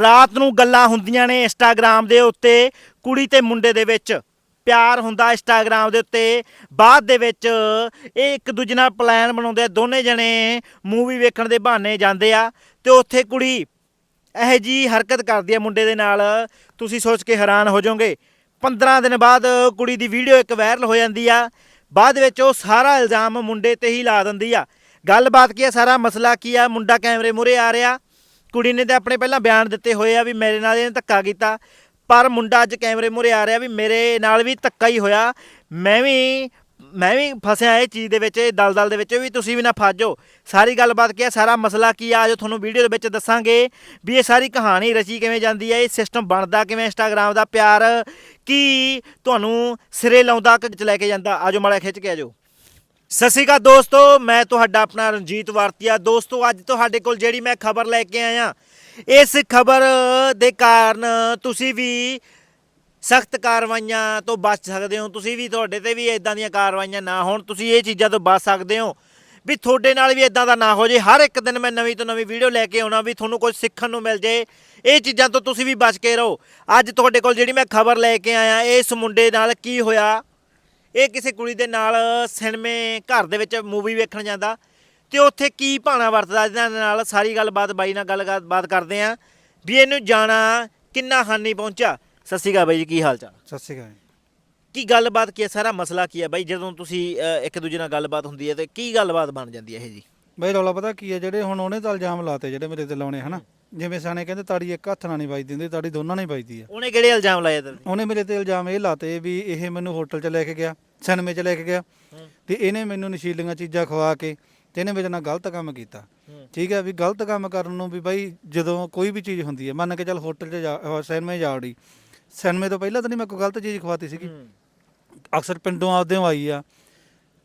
ਰਾਤ ਨੂੰ ਗੱਲਾਂ ਹੁੰਦੀਆਂ ਨੇ ਇੰਸਟਾਗ੍ਰam ਦੇ ਉੱਤੇ, ਕੁੜੀ ਤੇ ਮੁੰਡੇ ਦੇ ਵਿੱਚ। ਪਿਆਰ ਹੁੰਦਾ ਇੰਸਟਾਗ੍ਰam ਦੇ ਉੱਤੇ। ਬਾਅਦ ਦੇ ਵਿੱਚ ਇਹ ਇੱਕ ਦੂਜੇ ਨਾਲ ਪਲਾਨ ਬਣਾਉਂਦੇ ਆ, ਦੋਨੇ ਜਣੇ ਮੂਵੀ ਵੇਖਣ ਦੇ ਬਹਾਨੇ ਜਾਂਦੇ ਆ। ਤੇ ਉੱਥੇ ਕੁੜੀ ਇਹ ਜੀ ਹਰਕਤ ਕਰਦੀ ਆ ਮੁੰਡੇ ਦੇ ਨਾਲ। ਤੁਸੀਂ ਸੋਚ ਕੇ ਹੈਰਾਨ ਹੋ ਜਾਓਗੇ। 15 ਦਿਨ ਬਾਅਦ ਕੁੜੀ ਦੀ ਵੀਡੀਓ ਇੱਕ ਵਾਇਰਲ ਹੋ ਜਾਂਦੀ ਆ। ਬਾਅਦ ਵਿੱਚ ਉਹ ਸਾਰਾ ਇਲਜ਼ਾਮ ਮੁੰਡੇ ਤੇ ਹੀ ਲਾ ਦਿੰਦੀ ਆ। ਗੱਲਬਾਤ ਕੀ ਆ? ਸਾਰਾ ਮਸਲਾ ਕੀ ਆ? ਮੁੰਡਾ ਕੈਮਰੇ ਮੂਹਰੇ ਆ ਰਿਹਾ। ਕੁੜੀ ਨੇ ਤਾਂ ਆਪਣੇ ਪਹਿਲਾਂ ਬਿਆਨ ਦਿੱਤੇ ਹੋਏ ਆ ਵੀ ਮੇਰੇ ਨਾਲ ਇਹਨੇ ਧੱਕਾ ਕੀਤਾ, ਪਰ ਮੁੰਡਾ ਅੱਜ ਕੈਮਰੇ ਮੂਹਰੇ ਆ ਰਿਹਾ ਵੀ ਮੇਰੇ ਨਾਲ ਵੀ ਧੱਕਾ ਹੀ ਹੋਇਆ। ਮੈਂ ਵੀ ਮੈਂ ਵੀ ਫਸਿਆ ਇਹ ਚੀਜ਼ ਦੇ ਵਿੱਚ, ਇਹ ਦਲਦਲ ਦੇ ਵਿੱਚ ਵੀ ਤੁਸੀਂ ਵੀ ਨਾ ਫਸ ਜਾਓ ਸਾਰੀ ਗੱਲਬਾਤ ਕੀ ਹੈ ਸਾਰਾ ਮਸਲਾ ਕੀ ਆ ਜੋ ਤੁਹਾਨੂੰ ਵੀਡੀਓ ਦੇ ਵਿੱਚ ਦੱਸਾਂਗੇ ਵੀ ਇਹ ਸਾਰੀ ਕਹਾਣੀ ਰਚੀ ਕਿਵੇਂ ਜਾਂਦੀ ਹੈ ਇਹ ਸਿਸਟਮ ਬਣਦਾ ਕਿਵੇਂ ਇੰਸਟਾਗ੍ਰam ਦਾ ਪਿਆਰ ਕੀ ਤੁਹਾਨੂੰ ਸਿਰੇ ਲਾਉਂਦਾ ਕਿ ਲੈ ਕੇ ਜਾਂਦਾ। ਆਜੋ ਮਾੜਾ ਖਿੱਚ ਕੇ ਆਜੋ। ਸਤਿ ਸ਼੍ਰੀ ਅਕਾਲ ਦੋਸਤੋ, ਮੈਂ ਤੁਹਾਡਾ ਆਪਣਾ ਰਣਜੀਤ ਵਾਰਤੀਆ। ਦੋਸਤੋ, ਅੱਜ ਤੁਹਾਡੇ ਕੋਲ ਜਿਹੜੀ ਮੈਂ ਖਬਰ ਲੈ ਕੇ ਆਇਆ, ਇਸ ਖਬਰ ਦੇ ਕਾਰਨ ਤੁਸੀਂ ਵੀ ਸਖਤ ਕਾਰਵਾਈਆਂ ਤੋਂ ਬਚ ਸਕਦੇ ਹੋ। ਤੁਸੀਂ ਵੀ ਤੁਹਾਡੇ ਤੇ ਵੀ ਇਦਾਂ ਦੀਆਂ ਕਾਰਵਾਈਆਂ ਨਾ ਹੋਣ, ਤੁਸੀਂ ਇਹ ਚੀਜ਼ਾਂ ਤੋਂ ਬਚ ਸਕਦੇ ਹੋ ਵੀ ਤੁਹਾਡੇ ਨਾਲ ਵੀ ਇਦਾਂ ਦਾ ਨਾ ਹੋ ਜੇ। ਹਰ ਇੱਕ ਦਿਨ ਮੈਂ ਨਵੀਂ ਤੋਂ ਨਵੀਂ ਵੀਡੀਓ ਲੈ ਕੇ ਆਉਣਾ ਵੀ ਤੁਹਾਨੂੰ ਕੁਝ ਸਿੱਖਣ ਨੂੰ ਮਿਲ ਜੇ। ਇਹ ਚੀਜ਼ਾਂ ਤੋਂ ਤੁਸੀਂ ਵੀ ਬਚ ਕੇ ਰਹੋ। ਅੱਜ ਤੁਹਾਡੇ ਕੋਲ ਜਿਹੜੀ ਮੈਂ ਖਬਰ ਲੈ ਕੇ ਆਇਆ, ਇਸ ਮੁੰਡੇ ਨਾਲ ਕੀ ਹੋਇਆ? ਇਹ ਕਿਸੇ ਕੁੜੀ ਦੇ ਨਾਲ ਸਿਨੇਮੇ ਘਰ ਦੇ ਵਿੱਚ ਮੂਵੀ ਵੇਖਣ ਜਾਂਦਾ ਤੇ ਉੱਥੇ ਕੀ ਭਾਣਾ ਵਰਤਦਾ ਇਹਨਾਂ ਦੇ ਨਾਲ? ਸਾਰੀ ਗੱਲਬਾਤ ਬਾਈ ਨਾਲ ਗੱਲਬਾਤ ਕਰਦੇ ਆਂ ਵੀ ਇਹਨੂੰ ਜਾਣਾ ਕਿੰਨਾ ਹਾਨੀ ਪਹੁੰਚਾ ਸਤਿ ਸ਼੍ਰੀ ਅਕਾਲ ਬਾਈ ਜੀ ਕੀ ਹਾਲ ਚਾਲ? ਸਤਿ ਸ਼੍ਰੀ ਅਕਾਲ। ਕੀ ਗੱਲਬਾਤ ਕੀ ਹੈ? ਸਾਰਾ ਮਸਲਾ ਕੀ ਹੈ ਬਾਈ? ਜਦੋਂ ਤੁਸੀਂ ਇੱਕ ਦੂਜੇ ਨਾਲ ਗੱਲਬਾਤ ਹੁੰਦੀ ਹੈ ਤੇ ਕੀ ਗੱਲਬਾਤ ਬਣ ਜਾਂਦੀ ਹੈ ਇਹ ਜੀ? ਬਈ ਰੌਲਾ ਪਤਾ ਕੀ ਹੈ? ਜਿਹੜੇ ਹੁਣ ਉਹਨੇ ਤਾਂ ਇਲਜ਼ਾਮ ਲਾਤੇ ਜਿਹੜੇ ਮੇਰੇ ਤੇ ਲਾਉਣੇ ਹਨਾ? ਜਿਵੇਂ ਸਿਆਣੇ ਕਹਿੰਦੇ ਤਾੜੀ ਇੱਕ ਹੱਥ ਨਾਲ ਨਹੀਂ ਵੱਜਦੀ ਹੁੰਦੀ ਤਾੜੀ ਦੋਨਾਂ ਨਾਲ ਹੀ ਵੱਜਦੀ ਆ ਉਹਨੇ ਕਿਹੜੇ ਇਲਜ਼ਾਮ ਲਾਏ ਤੇ? ਉਹਨੇ ਮੇਰੇ ਤੇ ਇਲਜ਼ਾਮ ਇਹ ਲਾਤੇ ਵੀ ਇਹ ਮੈਨੂੰ ਹੋਟਲ 'ਚ ਲੈ ਕੇ ਗਿਆ। ਸਿਨੇਮੇ 'ਚ ਲੈ ਕੇ ਗਿਆ। ਤੇ ਇਹਨੇ ਮੈਨੂੰ ਨਸ਼ੀਲੀਆਂ ਚੀਜ਼ਾਂ ਖਵਾ ਕੇ ਤੇ ਇਹਨੇ ਮੇਰੇ ਨਾਲ ਗਲਤ ਕੰਮ ਕੀਤਾ। ਠੀਕ ਹੈ ਵੀ ਗਲਤ ਕੰਮ ਕਰਨ ਨੂੰ ਵੀ ਬਾਈ ਜਦੋਂ ਕੋਈ ਵੀ ਚੀਜ਼ ਹੁੰਦੀ ਹੈ ਮੰਨ ਕੇ ਚੱਲ ਹੋਟਲ 'ਚ ਜਾ ਅਹ ਸਿਨੇਮੇ ਜਾ ਵੜੀ ਸਿਨੇਮੇ ਤੋਂ ਪਹਿਲਾਂ ਤਾਂ ਨਹੀਂ ਮੈਂ ਕੋਈ ਗਲਤ ਚੀਜ਼ ਖਵਾਤੀ ਸੀਗੀ। ਅਕਸਰ ਪਿੰਡੋਂ ਆਪਦੇ ਆਈ ਆ।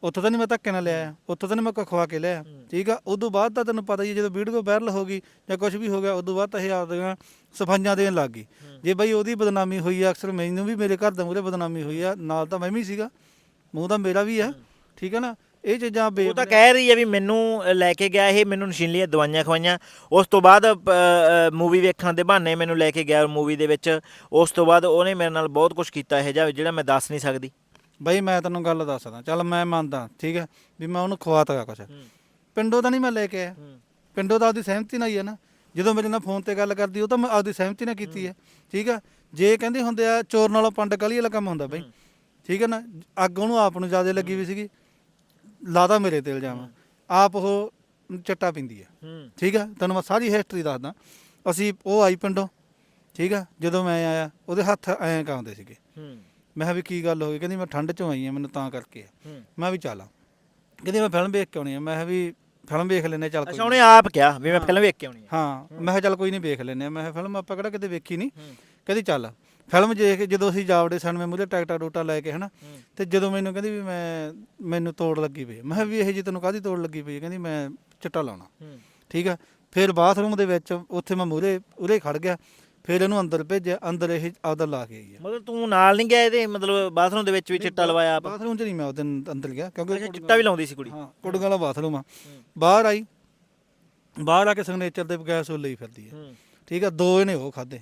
ਉੱਥੋਂ ਤਾਂ ਨਹੀਂ ਮੈਂ ਧੱਕੇ ਨਾਲ ਲਿਆ ਉੱਥੋਂ ਤਾਂ ਨਹੀਂ ਮੈਂ ਕੋਈ ਖਵਾ ਕੇ ਲਿਆ ਠੀਕ ਆ ਉਦੋਂ ਬਾਅਦ ਤਾਂ ਤੈਨੂੰ ਪਤਾ ਹੀ ਹੈ ਜਦੋਂ ਵੀਡੀਓ ਵਾਇਰਲ ਹੋ ਗਈ ਜਾਂ ਕੁਝ ਵੀ ਹੋ ਗਿਆ ਉਦੋਂ ਬਾਅਦ ਤਾਂ ਇਹ ਆਪਦੀਆਂ ਸਫਾਈਆਂ ਦੇਣ ਲੱਗ ਗਈ। ਜੇ ਬਈ ਉਹਦੀ ਬਦਨਾਮੀ ਹੋਈ ਆ ਅਕਸਰ ਮੈਨੂੰ ਵੀ ਮੇਰੇ ਘਰ ਦੇ ਮੂਹਰੇ ਬਦਨਾਮੀ ਹੋਈ ਆ ਨਾਲ ਤਾਂ ਮੈਂ ਵੀ ਸੀਗਾ। ਮੂੰਹ ਤਾਂ ਮੇਰਾ ਵੀ ਆ ਠੀਕ ਹੈ ਨਾ? ਇਹ ਚੀਜ਼ਾਂ ਬੇ ਉਹ ਤਾਂ ਕਹਿ ਰਹੀ ਹੈ ਵੀ ਮੈਨੂੰ ਲੈ ਕੇ ਗਿਆ ਇਹ ਮੈਨੂੰ ਨਸ਼ੀਲੀਆਂ ਦਵਾਈਆਂ ਖਵਾਈਆਂ। ਉਸ ਤੋਂ ਬਾਅਦ ਮੂਵੀ ਵੇਖਣ ਦੇ ਬਹਾਨੇ ਮੈਨੂੰ ਲੈ ਕੇ ਗਿਆ ਮੂਵੀ ਦੇ ਵਿੱਚ। ਉਸ ਤੋਂ ਬਾਅਦ ਉਹਨੇ ਮੇਰੇ ਨਾਲ ਬਹੁਤ ਕੁਝ ਕੀਤਾ ਇਹ ਜਿਹਾ ਜਿਹੜਾ ਮੈਂ ਦੱਸ ਨਹੀਂ ਸਕਦੀ। ਬਈ ਮੈਂ ਤੈਨੂੰ ਗੱਲ ਦੱਸਦਾ ਚੱਲ ਮੈਂ ਮੰਨਦਾ ਠੀਕ ਹੈ ਵੀ ਮੈਂ ਉਹਨੂੰ ਖਵਾਤਾ ਕੁਛ। ਪਿੰਡੋਂ ਤਾਂ ਨਹੀਂ ਮੈਂ ਲੈ ਕੇ ਆਇਆ। ਪਿੰਡੋਂ ਤਾਂ ਆਪਦੀ ਸਹਿਮਤੀ ਨਾਲ ਹੀ ਹੈ ਨਾ। ਜਦੋਂ ਮੇਰੇ ਨਾਲ ਫੋਨ ਤੇ ਗੱਲ ਕਰਦੀ ਉਹ ਤਾਂ ਮੈਂ ਆਪਦੀ ਸਹਿਮਤੀ ਨਾਲ ਕੀਤੀ ਹੈ। ਠੀਕ ਹੈ ਜੇ ਕਹਿੰਦੇ ਹੁੰਦੇ ਆ ਚੋਰ ਨਾਲੋਂ ਪੰਡ ਕਾਲੀ ਵਾਲਾ ਕੰਮ ਹੁੰਦਾ ਬਈ। ਠੀਕ ਹੈ ਨਾ? ਅੱਗ ਉਹਨੂੰ ਆਪ ਨੂੰ ਜ਼ਿਆਦਾ ਲੱਗੀ ਵੀ ਸੀਗੀ। ਲਾਦਾ ਮੇਰੇ ਤੇ ਇਲਜ਼ਾਮ। ਆਪ ਉਹ ਚੱਟਾ ਪਿੰਦੀ ਹੈ। ਹੂੰ। ਠੀਕ ਹੈ? ਤੈਨੂੰ ਮੈਂ ਸਾਰੀ ਹਿਸਟਰੀ ਦੱਸਦਾ। ਅਸੀਂ ਉਹ ਆਈ ਪਿੰਡੋਂ। ਠੀਕ ਹੈ? ਜਦੋਂ ਮੈਂ ਆਇਆ ਉਹਦੇ ਹੱਥ ਐਂ ਕਾਉਂਦੇ ਸੀਗੇ। ਹੂੰ। ਮੈਂ ਕਿਹਾ ਵੀ ਕੀ ਗੱਲ ਹੋ ਗਈ? ਕਹਿੰਦੀ ਮੈਂ ਠੰਡ ਚੋਂ ਆਈ ਆ ਮੈਨੂੰ ਤਾਂ ਕਰਕੇ। ਆ। ਹੂੰ। ਮੈਂ ਵੀ ਚੱਲ ਕਹਿੰਦੀ ਮੈਂ ਫਿਲਮ ਵੇਖ ਕੇ ਆਉਣੀ ਆ। ਮੈਂ ਕਿਹਾ ਵੀ ਫਿਲਮ ਵੇਖ ਲੈਨੇ ਚੱਲ ਕੋਈ ਅੱਛਾ ਉਹਨੇ ਆਪ ਕਿਹਾ ਵੀ ਮੈਂ ਫਿਲਮ ਵੇਖ ਕੇ ਆਉਣੀ ਹੈ ਹਾਂ। ਮੈਂ ਕਿਹਾ ਚੱਲ ਕੋਈ ਨਹੀਂ ਵੇਖ ਲੈਨੇ ਆ ਮੈਂ ਕਿਹਾ ਫਿਲਮ ਆਪਾਂ ਕਿਹੜਾ ਕਿਤੇ ਵੇਖੀ ਨਹੀਂ। ਕਹਿੰਦੀ ਚੱਲ। ਫਿਲਮ ਜੇ ਕੇ ਜਦੋਂ ਅਸੀਂ ਜਾਵੜੇ ਸਨ ਮੈਂ ਮੂਰੇ ਟੈਕਟਾ ਡੋਟਾ ਲੈ ਕੇ ਹਨਾ ਤੇ ਜਦੋਂ ਮੈਨੂੰ ਕਹਿੰਦੀ ਵੀ ਮੈਂ ਮੈਨੂੰ ਤੋੜ ਲੱਗੀ ਪਈ। ਮੈਂ ਕਿਹਾ ਵੀ ਇਹ ਜੀ ਤੈਨੂੰ ਕਾਹਦੀ ਤੋੜ ਲੱਗੀ ਪਈ? ਕਹਿੰਦੀ ਮੈਂ ਚਿੱਟਾ ਲਾਉਣਾ। ਠੀਕ ਆ? ਫਿਰ ਬਾਥਰੂਮ ਦੇ ਵਿੱਚ ਉੱਥੇ ਮੈਂ ਮੂਰੇ ਉਰੇ ਖੜ ਗਿਆ। ਫਿਰ ਇਹਨੂੰ ਅੰਦਰ ਭੇਜਿਆ ਅੰਦਰ ਇਹ ਆਪਦਾ ਲਾ ਕੇ ਆਈ ਆ। ਮਤਲਬ ਤੂੰ ਨਾਲ ਨਹੀਂ ਗਿਆ ਇਹਦੇ? ਮਤਲਬ ਬਾਥਰੂਮ ਦੇ ਵਿੱਚ ਵੀ ਚਿੱਟਾ ਲਵਾਇਆ ਆਪ? ਬਾਥਰੂਮ 'ਚ ਨਹੀਂ ਮੈਂ ਉਹਦੇ ਅੰਦਰ ਗਿਆ ਕਿਉਂਕਿ ਚਿੱਟਾ ਵੀ ਲਾਉਂਦੀ ਸੀ ਕੁੜੀ? ਹਾਂ ਕੁੜੀਆਂ ਵਾਲਾ ਬਾਥਰੂਮ ਆ। ਬਾਹਰ ਆਈ। ਬਾਹਰ ਆ ਕੇ ਸਿਗਨੇਚਰ ਦੇ ਗੈਸ ਉਹ ਲਈ ਫਿਰਦੀ ਹੈ। ਠੀਕ ਆ? ਦੋ ਇਹਨੇ ਉਹ ਖਾਦੇ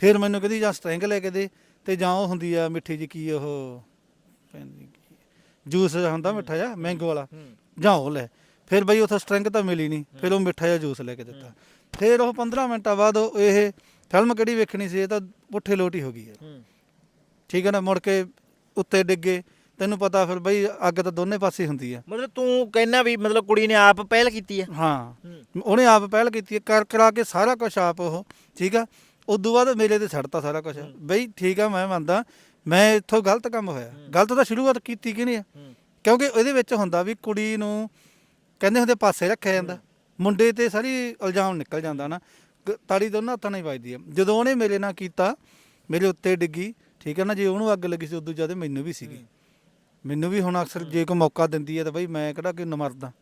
ਫਿਰ ਮੈਨੂੰ ਕਹਿੰਦੀ ਜਾਂ ਸਟ੍ਰਿੰਗ ਲੈ ਕੇ ਦੇ ਤੇ ਜਾਂ ਉਹ ਹੁੰਦੀ ਆ ਮਿੱਠੀ ਜੀ ਕੀ ਉਹ ਕੀ? ਜੂਸ ਹੁੰਦਾ ਮਿੱਠਾ ਜਿਹਾ ਮੈਂਗੋ ਵਾਲਾ। ਹੂੰ। ਜਾਂ ਉਹ ਲੈ। ਫਿਰ ਬਈ ਉਥੋਂ ਸਟ੍ਰਿੰਗ ਤਾਂ ਮਿਲੀ ਨਹੀਂ। ਫਿਰ ਉਹ ਮਿੱਠਾ ਜਿਹਾ ਜੂਸ ਲੈ ਕੇ ਦਿੱਤਾ। ਫਿਰ ਉਹ 15 ਮਿੰਟਾਂ ਬਾਅਦ ਉਹ ਇਹ ਫਿਲਮ ਕਿਹੜੀ ਵੇਖਣੀ ਸੀ ਇਹ ਤਾਂ ਪੁੱਠੇ ਲੋਟੀ ਹੋ ਗਈ ਹੈ। ਹੂੰ। ਠੀਕ ਹੈ ਨਾ? ਮੁੜ ਕੇ ਉੱਤੇ ਡਿੱਗੇ। ਤੈਨੂੰ ਪਤਾ ਫਿਰ ਬਈ ਅੱਗ ਤਾਂ ਦੋਨੇ ਪਾਸੇ ਹੁੰਦੀ ਆ। ਮਤਲਬ ਤੂੰ ਕਹਿਣਾ ਵੀ ਮਤਲਬ ਕੁੜੀ ਨੇ ਆਪ ਪਹਿਲ ਕੀਤੀ ਹੈ। ਹਾਂ। ਹੂੰ। ਉਹਨੇ ਆਪ ਪਹਿਲ ਕੀਤੀ ਹੈ, ਕਰ ਕਰਾ ਕੇ ਸਾਰਾ ਕੁਝ ਆਪ ਉਹ। ਠੀਕ ਆ? ਉਦੋਂ ਬਾਅਦ ਮੇਰੇ ਤੇ ਛੱਡਤਾ ਸਾਰਾ ਕੁਝ ਬਈ ਠੀਕ ਆ ਮੈਂ ਮੰਨਦਾ। ਮੈਂ ਇੱਥੋਂ ਗਲਤ ਕੰਮ ਹੋਇਆ। ਗਲਤ ਤਾਂ ਸ਼ੁਰੂਆਤ ਕੀਤੀ ਕਿਹਨੇ ਆ? ਕਿਉਂਕਿ ਇਹਦੇ ਵਿੱਚ ਹੁੰਦਾ ਵੀ ਕੁੜੀ ਨੂੰ ਕਹਿੰਦੇ ਹੁੰਦੇ ਪਾਸੇ ਰੱਖਿਆ ਜਾਂਦਾ। ਮੁੰਡੇ ਤੇ ਸਾਰੀ ਇਲਜ਼ਾਮ ਨਿਕਲ ਜਾਂਦਾ ਨਾ। ਤਾੜੀ ਦੋਨਾਂ ਹੱਥਾਂ ਨਾਲ ਹੀ ਵੱਜਦੀ ਆ। ਜਦੋਂ ਉਹਨੇ ਮੇਰੇ ਨਾਲ ਕੀਤਾ ਮੇਰੇ ਉੱਤੇ ਡਿੱਗੀ ਠੀਕ ਹੈ ਨਾ ਜੇ ਉਹਨੂੰ ਅੱਗ ਲੱਗੀ ਸੀ ਉਦੋਂ ਜ਼ਿਆਦਾ ਮੈਨੂੰ ਵੀ ਸੀਗੀ। ਮੈਨੂੰ ਵੀ ਹੁਣ ਅਕਸਰ ਜੇ ਕੋਈ ਮੌਕਾ ਦਿੰਦੀ ਹੈ ਤਾਂ ਬਈ ਮੈਂ ਕਿਹੜਾ ਕਿ ਨਮਰਦਾ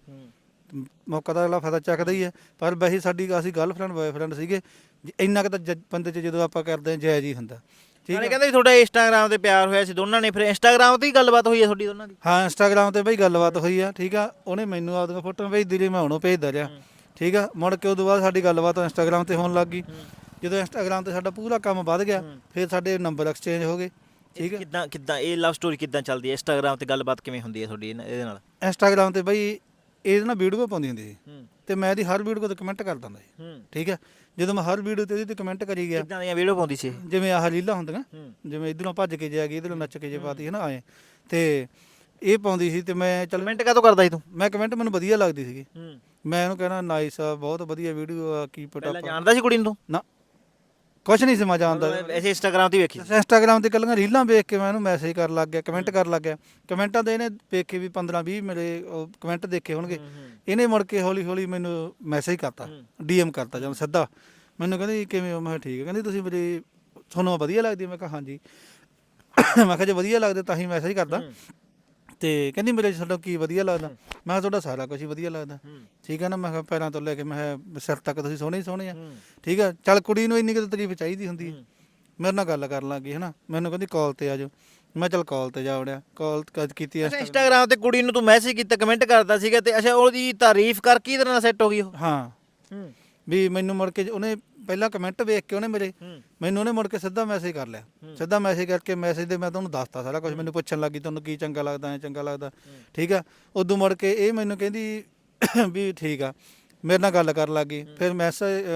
ਮੌਕਾ ਤਾਂ ਅਗਲਾ ਫਾਇਦਾ ਚੱਕਦਾ ਹੀ ਹੈ। ਪਰ ਵੈਸੇ ਸਾਡੀ ਅਸੀਂ ਗਰਲਫ੍ਰੈਂਡ ਬॉयਫ੍ਰੈਂਡ ਸੀਗੇ ਜ- ਇੰਨਾ ਕੁ ਤਾਂ ਜ- ਬੰਦੇ 'ਚ ਜਦੋਂ ਆਪਾਂ ਕਰਦੇ ਹਾਂ ਜਾਇਜ਼ ਹੀ ਹੁੰਦਾ। ਠੀਕ ਨਾਲੇ ਹੈ ਕਹਿੰਦੇ ਸੀ ਤੁਹਾਡਾ ਇੰਸਟਾਗ੍ਰam ਤੇ ਪਿਆਰ ਹੋਇਆ ਸੀ ਦੋਨਾਂ ਨੇ ਫਿਰ ਇੰਸਟਾਗ੍ਰam ਤੇ ਹੀ ਗੱਲਬਾਤ ਹੋਈ ਹੈ ਤੁਹਾਡੀ ਦੋਨਾਂ ਦੀ? ਹਾਂ ਇੰਸਟਾਗ੍ਰam ਤੇ ਬਈ ਗੱਲਬਾਤ ਹੋਈ ਆ ਠੀਕ ਆ? ਉਹਨੇ ਮੈਨੂੰ ਆਪਦੀਆਂ ਫੋਟੋਆਂ ਭੇਜਦੀ ਰਹੀ ਮੈਂ ਉਹਨੂੰ ਭੇਜਦਾ ਰਿਹਾ। ਠੀਕ ਆ? ਮੁੜ ਕੇ ਉਦੋਂ ਬਾਅਦ ਸਾਡੀ ਗੱਲਬਾਤ ਇੰਸਟਾਗ੍ਰam ਤੇ ਹੋਣ ਲੱਗ ਗਈ। ਜਦੋਂ ਇੰਸਟਾਗ੍ਰam ਤੇ ਸਾਡਾ ਪੂਰਾ ਕੰਮ ਵੱਧ ਗਿਆ ਫਿਰ ਸਾਡੇ ਨੰਬਰ ਐਕਸਚੇਂਜ ਹੋ ਗਏ। ਠੀਕ ਹੈ ਕਿੱਦਾਂ ਕਿੱਦਾਂ ਇਹ ਲਵ ਸਟੋਰੀ ਕਿੱਦਾਂ ਚੱਲਦੀ ਹੈ? ਇੰਸਟਾਗ੍ਰam ਤੇ ਗੱਲਬਾਤ ਕਿਵੇਂ ਹੁੰਦੀ ਹੈ ਤੁਹਾਡੀ ਇਹਨਾਂ- ਇਹਦੇ ਨਾਲ? ਇੰਸਟਾਗ੍ਰam ਤੇ ਬਈ ਇਹਦੇ ਨਾਲ ਵੀਡੀਓ ਪਾਉਂਦੀ ਹੁੰਦੀ ਸੀ। ਤੇ ਮੈਂ ਇਹਦੀ ਹਰ ਵੀਡੀਓ ਤੇ ਕਮੈਂਟ ਕਰ ਦਿੰਦਾ ਸੀ। ਠੀਕ ਹੈ ਜਦੋਂ ਮੈਂ ਹਰ ਵੀਡੀਓ ਤੇ ਇਹਦੀ ਤੇ ਕਮੈਂਟ ਕਰੀ ਗਿਆ। ਕਿੱਦਾਂ ਦੀਆਂ ਵੀਡੀਓ ਪਾਉਂਦੀ ਸੀ? ਜਿਵੇਂ ਆਹ ਲੀਲਾ ਹੁੰਦੀਆਂ। ਜਿਵੇਂ ਇਧਰੋਂ ਭੱਜ ਕੇ ਜਾ ਗਈ ਇਧਰੋਂ ਨੱਚ ਕੇ ਜੇ ਪਾਤੀ ਹੈ ਨਾ ਆਏ। ਤੇ ਇਹ ਪਾਉਂਦੀ ਸੀ ਤੇ ਮੈਂ ਚੱਲ ਕਮੈਂਟ ਕਾਹਤੋਂ ਕਰਦਾ ਸੀ ਤੂੰ? ਮੈਂ ਕਮੈਂਟ ਮੈਨੂੰ ਵਧੀਆ ਲੱਗਦੀ ਸੀਗੀ। ਮੈਂ ਇਹਨੂੰ ਕਹਿਣਾ ਨਾਈਸ ਆ ਬਹੁਤ ਵਧੀਆ ਵੀਡੀਓ ਆ ਕੀ ਪਹਿਲਾਂ ਪਟਾ ਜਾਣਦਾ ਸੀ ਕੁੜੀ ਨੂੰ ਤੂੰ? ਨਾ। ਕੁਛ ਨਹੀਂ ਸਮਝ ਆਉਂਦਾ। ਐਸੇ ਇੰਸਟਾਗ੍ਰam ਤੇ ਵੇਖੀ ਇੰਸਟਾਗ੍ਰam ਤੇ ਕੱਲੀਆਂ ਰੀਲਾਂ ਵੇਖ ਕੇ ਮੈਂ ਇਹਨੂੰ ਮੈਸੇਜ ਕਰਨ ਲੱਗ ਗਿਆ ਕਮੈਂਟ ਕਰਨ ਲੱਗ ਗਿਆ। ਕਮੈਂਟਾਂ ਦੇ ਇਹਨੇ ਵੇਖ ਕੇ ਵੀ 15 20 ਮੇਰੇ ਕਮੈਂਟ ਦੇਖੇ ਹੋਣਗੇ। ਇਹਨੇ ਮੁੜ ਕੇ ਹੌਲੀ ਹੌਲੀ ਮੈਨੂੰ ਮੈਸੇਜ ਕਰਤਾ ਡੀਐਮ ਕਰਤਾ ਜਦ ਸਿੱਧਾ। ਮੈਨੂੰ ਕਹਿੰਦੀ ਕਿਵੇਂ ਹੋ? ਮੈਂ ਠੀਕ ਹੈ ਕਹਿੰਦੀ ਤੁਸੀਂ ਮੇਰੀ ਤੁਹਾਨੂੰ ਵਧੀਆ ਲੱਗਦੀ? ਮੈਂ ਕਿਹਾ ਹਾਂਜੀ। ਮੈਂ ਕਿਹਾ ਜੇ ਵਧੀਆ ਲੱਗਦਾ ਤਾਂ ਹੀ ਮੈਸੇਜ ਕਰਦਾ। ਤੇ ਕਹਿੰਦੀ ਮੇਰੇ ਤੁਹਾਡਾ ਕੀ ਵਧੀਆ ਲੱਗਦਾ। ਮੈਂ ਕਿਹਾ ਤੁਹਾਡਾ ਸਾਰਾ ਕੁਝ ਹੀ ਵਧੀਆ ਲੱਗਦਾ। ਠੀਕ ਹੈ ਨਾ ਮੈਂ ਕਿਹਾ ਪੈਰਾਂ ਤੋਂ ਲੈ ਕੇ ਮੈਂ ਕਿਹਾ ਸਿਰ ਤੱਕ ਤੁਸੀਂ ਸੋਹਣੇ ਹੀ ਸੋਹਣੇ ਆ। ਠੀਕ ਹੈ ਚੱਲ ਕੁੜੀ ਨੂੰ ਇੰਨੀ ਕੁ ਤਾਂ ਤਾਰੀਫ ਚਾਹੀਦੀ ਹੁੰਦੀ ਹੈ। ਮੇਰੇ ਨਾਲ ਗੱਲ ਕਰਨ ਲੱਗੀ ਹੈ ਨਾ ਮੈਨੂੰ ਕਹਿੰਦੀ ਕਾਲ ਤੇ ਆ ਜਾਓ। ਮੈਂ ਚੱਲ ਕਾਲ ਤੇ ਜਾ ਵੜਿਆ। ਕਾਲ ਕੀਤੀ ਅੱਛਾ ਇੰਸਟਾਗ੍ਰam ਤੇ ਕੁੜੀ ਨੂੰ ਤੂੰ ਮੈਸੇਜ ਕੀਤਾ ਕਮੈਂਟ ਕਰਦਾ ਸੀਗਾ ਤੇ ਅੱਛਾ ਉਹਦੀ ਤਾਰੀਫ ਕਰ ਕੀ ਨਾਲ ਸੈੱਟ ਹੋ ਗਈ ਉਹ? ਹਾਂ। ਹੂੰ। ਵੀ ਮੈਨੂੰ ਮੁੜ ਕੇ ਉਹਨੇ ਪਹਿਲਾਂ ਕਮੈਂਟ ਵੇਖ ਕੇ ਉਹਨੇ ਮੇਰੇ ਮੈਨੂੰ ਉਹਨੇ ਮੁੜ ਕੇ ਸਿੱਧਾ ਮੈਸੇਜ ਕਰ ਲਿਆ। ਸਿੱਧਾ ਮੈਸੇਜ ਕਰਕੇ ਮੈਸੇਜ ਦੇ ਮੈਂ ਤੁਹਾਨੂੰ ਦੱਸਤਾ ਸਾਰਾ ਕੁਝ ਮੈਨੂੰ ਪੁੱਛਣ ਲੱਗੀ ਤੁਹਾਨੂੰ ਕੀ ਚੰਗਾ ਲੱਗਦਾ ਐ ਚੰਗਾ ਲੱਗਦਾ? ਠੀਕ ਆ? ਉਦੋਂ ਮੁੜ ਕੇ ਇਹ ਮੈਨੂੰ ਕਹਿੰਦੀ ਵੀ ਠੀਕ ਆ। ਮੇਰੇ ਨਾਲ ਗੱਲ ਕਰਨ ਲੱਗੀ ਫਿਰ ਮੈਸੇਜ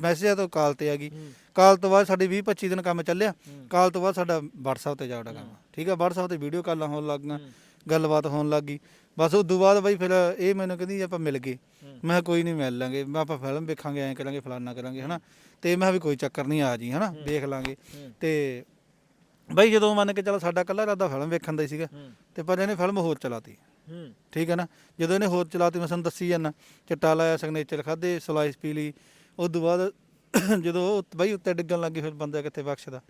ਮੈਸੇਜ ਤੋਂ ਕਾਲ ਤੇ ਆ ਗਈ। ਕਾਲ ਤੋਂ ਬਾਅਦ ਸਾਡੇ 20 25 ਦਿਨ ਕੰਮ ਚੱਲਿਆ। ਕਾਲ ਤੋਂ ਬਾਅਦ ਸਾਡਾ WhatsApp ਤੇ ਜਾਵੜਾ ਕੰਮ। ਠੀਕ ਆ? WhatsApp ਤੇ ਵੀਡੀਓ ਕਾਲਾਂ ਹੋਣ ਲੱਗ ਗਈਆਂ। ਗੱਲਬਾਤ ਹੋਣ ਲੱਗ ਗਈ। ਬਸ ਉਦੋਂ ਬਾਅਦ ਬਈ ਫਿਰ ਇਹ ਮੈਨੂੰ ਕਹਿੰਦੀ ਆਪਾਂ ਮਿਲ ਗਏ। ਮੈਂ ਕਿਹਾ ਕੋਈ ਨਹੀਂ ਮਿਲ ਲਾਂਗੇ। ਮੈਂ ਆਪਾਂ ਫਿਲਮ ਵੇਖਾਂਗੇ ਐਂ ਕਰਾਂਗੇ ਫਲਾਨਾ ਕਰਾਂਗੇ ਹਨਾ। ਤੇ ਮੈਂ ਕਿਹਾ ਵੀ ਕੋਈ ਚੱਕਰ ਨਹੀਂ ਆ ਜੀ ਹਨਾ ਦੇਖ ਲਾਂਗੇ। ਤੇ ਬਈ ਜਦੋਂ ਮੰਨ ਕੇ ਚੱਲ ਸਾਡਾ ਕੱਲਾ ਇਰਾਦਾ ਫਿਲਮ ਵੇਖਣ ਦਾ ਹੀ ਸੀਗਾ। ਤੇ ਪਰ ਇਹਨੇ ਫਿਲਮ ਹੋਰ ਚਲਾਤੀ। ਠੀਕ ਹੈ ਨਾ? ਜਦੋਂ ਇਹਨੇ ਹੋਰ ਚਲਾਤੀ ਮੈਂ ਤੁਹਾਨੂੰ ਦੱਸੀ ਜਾਂਦਾ। ਚਿੱਟਾ ਲਾਇਆ ਸਿਗਨੇਚਰ ਖਾਦੇ ਸਲਾਈਸ ਪੀ ਲਈ। ਉਸ ਤੋਂ ਬਾਅਦ ਜਦੋਂ ਬਈ ਉੱਤੇ ਡਿੱਗਣ ਲੱਗੀ ਫਿਰ ਬੰਦਾ ਕਿੱਥੇ ਬਖਸ਼ਦਾ?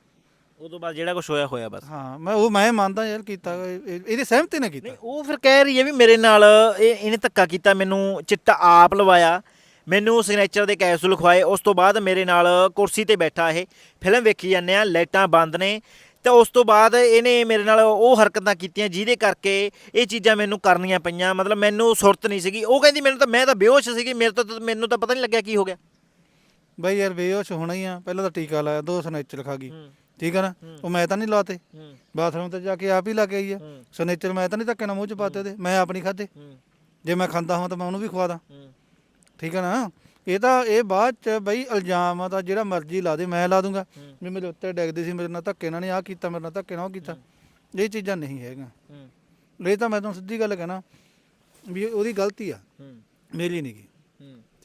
ਉਦੋਂ ਬਾਅਦ ਜਿਹੜਾ ਕੁਝ ਹੋਇਆ ਹੋਇਆ ਬਸ। ਹਾਂ ਮੈਂ ਉਹ ਮੈਂ ਮੰਨਦਾ ਯਾਰ ਕੀਤਾ ਇਹ- ਇਹ- ਇਹਦੀ ਸਹਿਮਤੀ ਨਾਲ ਕੀਤਾ। ਨਹੀਂ ਉਹ ਫਿਰ ਕਹਿ ਰਹੀ ਹੈ ਵੀ ਮੇਰੇ ਨਾਲ ਇਹ ਇਹਨੇ ਧੱਕਾ ਕੀਤਾ ਮੈਨੂੰ ਚਿੱਟਾ ਆਪ ਲਵਾਇਆ ਮੈਨੂੰ ਸਿਗਨੇਚਰ ਦੇ ਕੈਪਸੂਲ ਖਵਾਏ ਉਸ ਤੋਂ ਬਾਅਦ ਮੇਰੇ ਨਾਲ ਕੁਰਸੀ ਤੇ ਬੈਠਾ ਇਹ। ਫਿਲਮ ਵੇਖੀ ਜਾਂਦੇ ਆ ਲਾਈਟਾਂ ਬੰਦ ਨੇ ਤੇ ਉਸ ਤੋਂ ਬਾਅਦ ਇਹਨੇ ਮੇਰੇ ਨਾਲ ਉਹ ਹਰਕਤਾਂ ਕੀਤੀਆਂ ਜਿਹਦੇ ਕਰਕੇ ਇਹ ਚੀਜ਼ਾਂ ਮੈਨੂੰ ਕਰਨੀਆਂ ਪਈਆਂ। ਮਤਲਬ ਮੈਨੂੰ ਸੁਰਤ ਨਹੀਂ ਸੀਗੀ। ਉਹ ਕਹਿੰਦੀ ਮੈਨੂੰ ਤਾਂ ਮੈਂ ਤਾਂ ਬੇਹੋਸ਼ ਸੀਗੀ ਮੇਰੇ ਤੋਂ ਤਾਂ ਮੈਨੂੰ ਤਾਂ ਪਤਾ ਨਹੀਂ ਲੱਗਿਆ ਕੀ ਹੋ ਗਿਆ। ਬਈ ਯਾਰ ਬੇਹੋਸ਼ ਹੋਣਾ ਹੀ ਆ। ਪਹਿਲਾਂ ਤਾਂ ਟੀਕਾ ਲਾਇਆ ਦੋ ਸਨੇਚਰ ਖਾ ਗਈ। ਠੀਕ ਹੈ ਨਾ? ਉਹ ਮੈਂ ਤਾਂ ਨਹੀਂ ਲਾਤੇ। ਬਾਥਰੂਮ ਤੇ ਜਾ ਕੇ ਆਪ ਹੀ ਲਾ ਕੇ ਆਈ ਆ। ਸਨੇਚਰ ਮੈਂ ਤਾਂ ਨਹੀਂ ਧੱਕੇ ਨਾਲ ਮੂੰਹ ਚ ਪਾਤੇ ਉਹਦੇ। ਮੈਂ ਆਪ ਨਹੀਂ ਖਾਦੇ ਜੇ ਮੈਂ ਖਾਂਦਾ ਹਾਂ ਤਾਂ ਮੈਂ ਉਹਨੂੰ ਵੀ ਖਵਾ ਦਾਂ। ਠੀਕ ਹੈ ਨਾ? ਇਹ ਤਾਂ ਇਹ ਬਾਅਦ ਚ ਬਈ ਇਲਜ਼ਾਮ ਆ ਤਾਂ ਜਿਹੜਾ ਮਰਜ਼ੀ ਲਾ ਦੇ ਮੈਂ ਲਾ ਦੂੰਗਾ। ਵੀ ਮੇਰੇ ਉੱਤੇ ਡੈਗਦੀ ਸੀ ਮੇਰੇ ਨਾਲ ਧੱਕੇ ਨਾਲ ਨੇ ਆਹ ਕੀਤਾ ਮੇਰੇ ਨਾਲ ਧੱਕੇ ਨਾਲ ਉਹ ਕੀਤਾ। ਇਹ ਚੀਜ਼ਾਂ ਨਹੀਂ ਹੈਗੀਆਂ। ਇਹ ਤਾਂ ਮੈਂ ਤੁਹਾਨੂੰ ਸਿੱਧੀ ਗੱਲ ਕਹਿਣਾ ਵੀ ਉਹਦੀ ਗਲਤੀ ਆ। ਮੇਰੀ ਨਹੀਂ ਗੀ।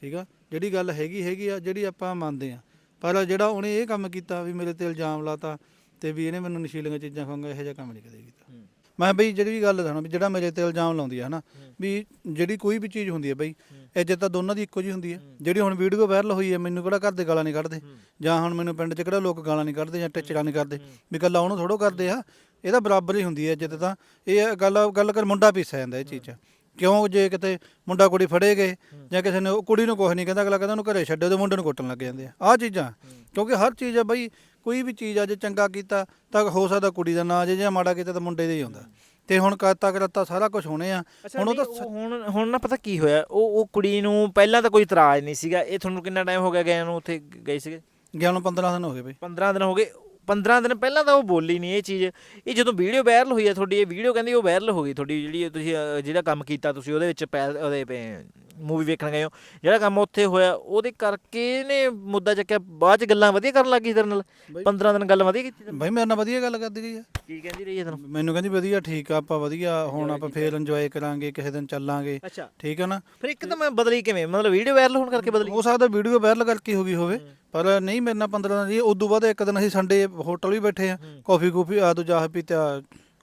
ਠੀਕ ਆ? ਜਿਹੜੀ ਗੱਲ ਹੈਗੀ ਹੈਗੀ ਆ ਜਿਹੜੀ ਆਪਾਂ ਮੰਨਦੇ ਆ। ਪਰ ਜਿਹੜਾ ਉਹਨੇ ਇਹ ਕੰਮ ਕੀਤਾ ਵੀ ਮੇਰੇ ਤੇ ਇਲਜ਼ਾਮ ਲਾਤਾ ਤੇ ਵੀ ਇਹਨੇ ਮੈਨੂੰ ਨਸ਼ੀਲੀਆਂ ਚੀਜ਼ਾਂ ਖਵਾਉਂਗਾ ਇਹੋ ਜਿਹਾ ਕੰਮ ਨਹੀਂ ਕਦੇ ਕੀਤਾ। ਮੈਂ ਬਈ ਜਿਹੜੀ ਵੀ ਗੱਲ ਦੱਸਣਾ ਵੀ ਜਿਹੜਾ ਮੇਰੇ ਤੇ ਇਲਜ਼ਾਮ ਲਾਉਂਦੀ ਆ ਹਨਾ ਵੀ ਜਿਹੜੀ ਕੋਈ ਵੀ ਚੀਜ਼ ਹੁੰਦੀ ਹੈ। ਬਈ ਇੱਜ਼ਤ ਤਾਂ ਦੋਨਾਂ ਦੀ ਇੱਕੋ ਜਿਹੀ ਹੁੰਦੀ ਹੈ। ਜਿਹੜੀ ਹੁਣ ਵੀਡੀਓ ਵਾਇਰਲ ਹੋਈ ਹੈ ਮੈਨੂੰ ਕਿਹੜਾ ਘਰ ਦੇ ਗਾਲਾਂ ਨਹੀਂ ਕੱਢਦੇ? ਜਾਂ ਹੁਣ ਮੈਨੂੰ ਪਿੰਡ 'ਚ ਕਿਹੜਾ ਲੋਕ ਗਾਲਾਂ ਨਹੀਂ ਕੱਢਦੇ ਜਾਂ ਟਿਚੜਾ ਨਹੀਂ ਕਰਦੇ? ਵੀ ਕੱਲਾ ਉਹਨੂੰ ਥੋੜੋ ਕਰਦੇ ਆ। ਇਹ ਤਾਂ ਬਰਾਬਰ ਹੀ ਹੁੰਦੀ ਹੈ ਇੱਜ਼ਤ ਤਾਂ ਇਹ ਗੱਲ ਗੱਲ ਕਰ ਮੁੰਡਾ ਪੀਸਿਆ ਜਾਂਦਾ ਇਹ ਚੀਜ਼ 'ਚ। ਕਿਉਂ ਜੇ ਕਿਤੇ ਮੁੰਡਾ ਕੁੜੀ ਫੜੇ ਗਏ ਜਾਂ ਕਿਸੇ ਨੇ ਉਹ ਕੁੜੀ ਨੂੰ ਕੁਝ ਨਹੀਂ ਕਹਿੰਦਾ ਅਗਲਾ ਕਹਿੰਦਾ ਉਹਨੂੰ ਘਰੇ ਛੱਡੋ ਤੇ ਮੁੰਡੇ ਨੂੰ ਕੁੱਟਣ ਲੱਗ ਜਾਂਦੇ ਆ। ਆਹ ਚੀਜ਼ਾਂ ਕਿਉਂਕਿ ਹਰ ਚੀਜ਼ ਆ ਬਈ ਕੋਈ ਵੀ ਚੀਜ਼ ਆ ਜੇ ਚੰਗਾ ਕੀਤਾ ਤਾਂ ਹੋ ਸਕਦਾ ਕੁੜੀ ਦਾ ਨਾਂ ਜੇ ਜਾਂ ਮਾੜਾ ਕੀਤਾ ਤਾਂ ਮੁੰਡੇ ਦਾ ਹੀ ਹੁੰਦਾ। ਤੇ ਹੁਣ ਕਰਤਾ ਕਰਤਾ ਸਾਰਾ ਕੁਝ ਹੋਣੇ ਆ। ਹੁਣ ਉਹ ਤਾਂ ਹੁਣ ਹੁਣ ਨਾ ਪਤਾ ਕੀ ਹੋਇਆ ਉਹ ਉਹ ਕੁੜੀ ਨੂੰ ਪਹਿਲਾਂ ਤਾਂ ਕੋਈ ਇਤਰਾਜ਼ ਨਹੀਂ ਸੀਗਾ। ਇਹ ਤੁਹਾਨੂੰ ਕਿੰਨਾ ਟਾਈਮ ਹੋ ਗਿਆ ਗਏ ਨੂੰ ਉੱਥੇ ਗਏ ਸੀਗੇ? ਗਿਆ ਨੂੰ 15 ਦਿਨ ਹੋ ਗਏ ਬਈ। 15 ਦਿਨ ਹੋ ਗਏ। 15 ਦਿਨ ਪਹਿਲਾਂ ਤਾਂ ਉਹ ਬੋਲੀ ਨਹੀਂ ਇਹ ਚੀਜ਼। ਇਹ ਜਦੋਂ ਵੀਡੀਓ ਵਾਇਰਲ ਹੋਈ ਹੈ ਤੁਹਾਡੀ ਇਹ ਵੀਡੀਓ ਕਹਿੰਦੀ ਉਹ ਵਾਇਰਲ ਹੋ ਗਈ ਤੁਹਾਡੀ ਜਿਹੜੀ ਤੁਸੀਂ ਅਹ, ਜਿਹੜਾ ਕੰਮ ਕੀਤਾ ਤੁਸੀਂ ਉਹਦੇ ਵਿੱਚ ਪੈ ਉਹਦੇ ਮੂਵੀ ਵੇਖਣ ਗਏ ਹੋ। ਜਿਹੜਾ ਕੰਮ ਉੱਥੇ ਹੋਇਆ ਉਹਦੇ ਕਰਕੇ ਨੇ ਮੁੱਦਾ ਚੱਕਿਆ। ਬਾਅਦ ਚ ਗੱਲਾਂ ਵਧੀਆ ਕਰਨ ਲੱਗੀ ਤੇਰੇ ਨਾਲ। 15 ਦਿਨ ਗੱਲ ਵਧੀਆ ਕੀਤੀ? ਬਈ ਮੇਰੇ ਨਾਲ ਵਧੀਆ ਗੱਲ ਕਰਦੀ ਰਹੀ ਆ। ਕੀ ਕਹਿੰਦੀ ਰਹੀ ਹੈ ਤੈਨੂੰ? ਮੈਨੂੰ ਕਹਿੰਦੀ ਵਧੀਆ ਠੀਕ ਆ ਆਪਾਂ ਵਧੀਆ। ਹੁਣ ਆਪਾਂ ਫੇਰ ਇੰਜੋਏ ਕਰਾਂਗੇ ਕਿਸੇ ਦਿਨ ਚੱਲਾਂਗੇ। ਠੀਕ ਹੈ ਨਾ? ਫਿਰ ਇੱਕ ਤਾਂ ਮੈਂ ਬਦਲੀ ਕਿਵੇਂ? ਮਤਲਬ ਵੀਡੀਓ ਵਾਇਰਲ ਹੋਣ ਕਰਕੇ ਬਦਲੀ। ਹੋ ਸਕਦਾ ਵੀਡੀਓ ਵਾਇਰਲ ਕਰਕੇ ਹੋ ਗਈ ਹੋਵੇ ਪਰ ਨਹੀਂ ਮੇਰੇ ਨਾਲ 15 ਦਿਨ ਜੀ ਉਦੋਂ ਬਾਅਦ ਇੱਕ ਦਿਨ ਅਸੀਂ ਸੰਡੇ ਹੋਟਲ ਵੀ ਬੈਠੇ ਆ। ਕਾਫੀ ਕੂਫੀ ਆ ਦੂਜਾ ਪੀਤਾ